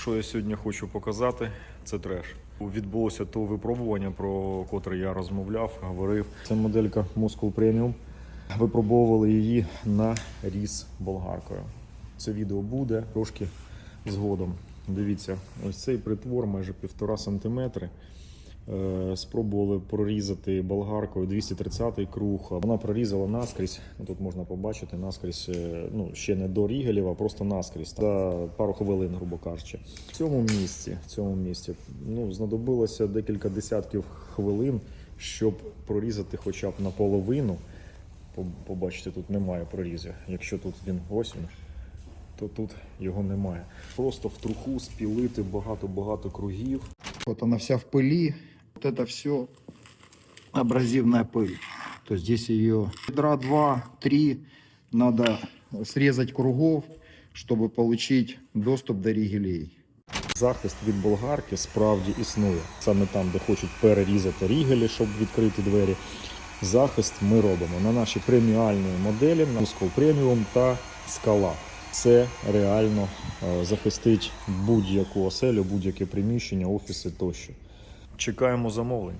Що я сьогодні хочу показати, це треш. Відбулося то випробування, про котре я розмовляв, говорив. Це моделька Moscow Premium. Випробовували її на різ болгаркою. Це відео буде трошки згодом. Дивіться, ось цей притвор майже півтора сантиметри. Е, Спробували прорізати болгаркою 230-й круг. Вона прорізала наскрізь. Ну, Тут можна побачити наскрізь, е, ну ще не до рігелів, а просто наскрізь. За пару хвилин, грубо кажучи. В цьому місці, в цьому місці ну, знадобилося декілька десятків хвилин, щоб прорізати хоча б наполовину. Побачите, тут немає прорізів. Якщо тут він ось він, то тут його немає. Просто в труху спілити багато-багато кругів. Вот она вся в пыли. Вот это все абразивная пыль. То есть здесь ее ведра 2-3 надо срезать кругов, чтобы получить доступ до ригелей. Захист від болгарки справді існує. Саме там, де хочуть перерізати рігелі, щоб відкрити двері. Захист ми робимо на наші преміальні моделі, на Moscow Premium та скала. Це реально е, захистить будь-яку оселю, будь-яке приміщення, офіси тощо. Чекаємо замовлень.